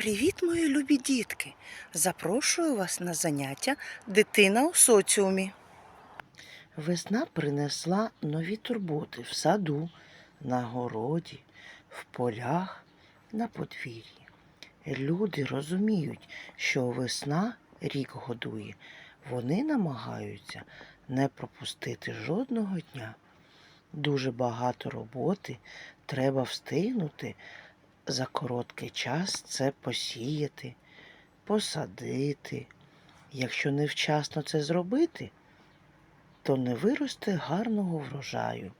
Привіт, мої любі дітки! Запрошую вас на заняття Дитина у соціумі. Весна принесла нові турботи в саду, на городі, в полях, на подвір'ї. Люди розуміють, що весна рік годує. Вони намагаються не пропустити жодного дня. Дуже багато роботи треба встигнути за короткий час це посіяти, посадити. Якщо невчасно це зробити, то не виросте гарного врожаю.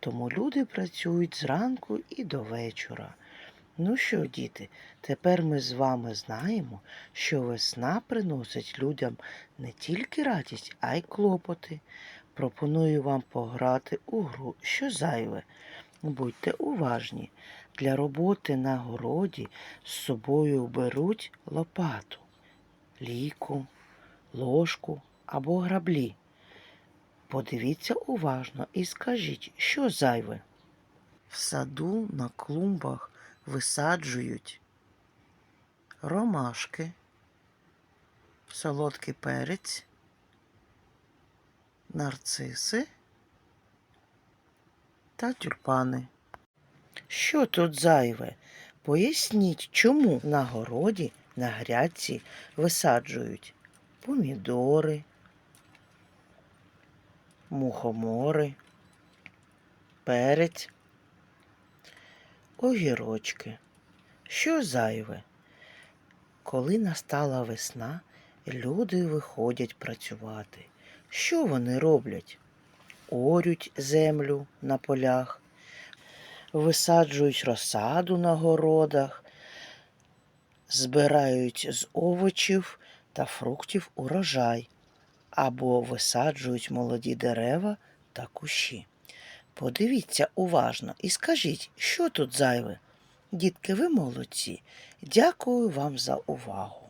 Тому люди працюють зранку і до вечора. Ну що, діти, тепер ми з вами знаємо, що весна приносить людям не тільки радість, а й клопоти. Пропоную вам пограти у гру, що зайве. Будьте уважні. Для роботи на городі з собою беруть лопату, ліку, ложку або граблі. Подивіться уважно і скажіть, що зайве. В саду на клумбах висаджують ромашки, солодкий перець, нарциси та тюльпани. Що тут зайве? Поясніть, чому на городі на грядці висаджують помідори, мухомори, перець, огірочки. Що зайве? Коли настала весна, люди виходять працювати. Що вони роблять? Орють землю на полях, висаджують розсаду на городах, збирають з овочів та фруктів урожай або висаджують молоді дерева та кущі. Подивіться уважно і скажіть, що тут зайве. Дітки, ви молодці. Дякую вам за увагу.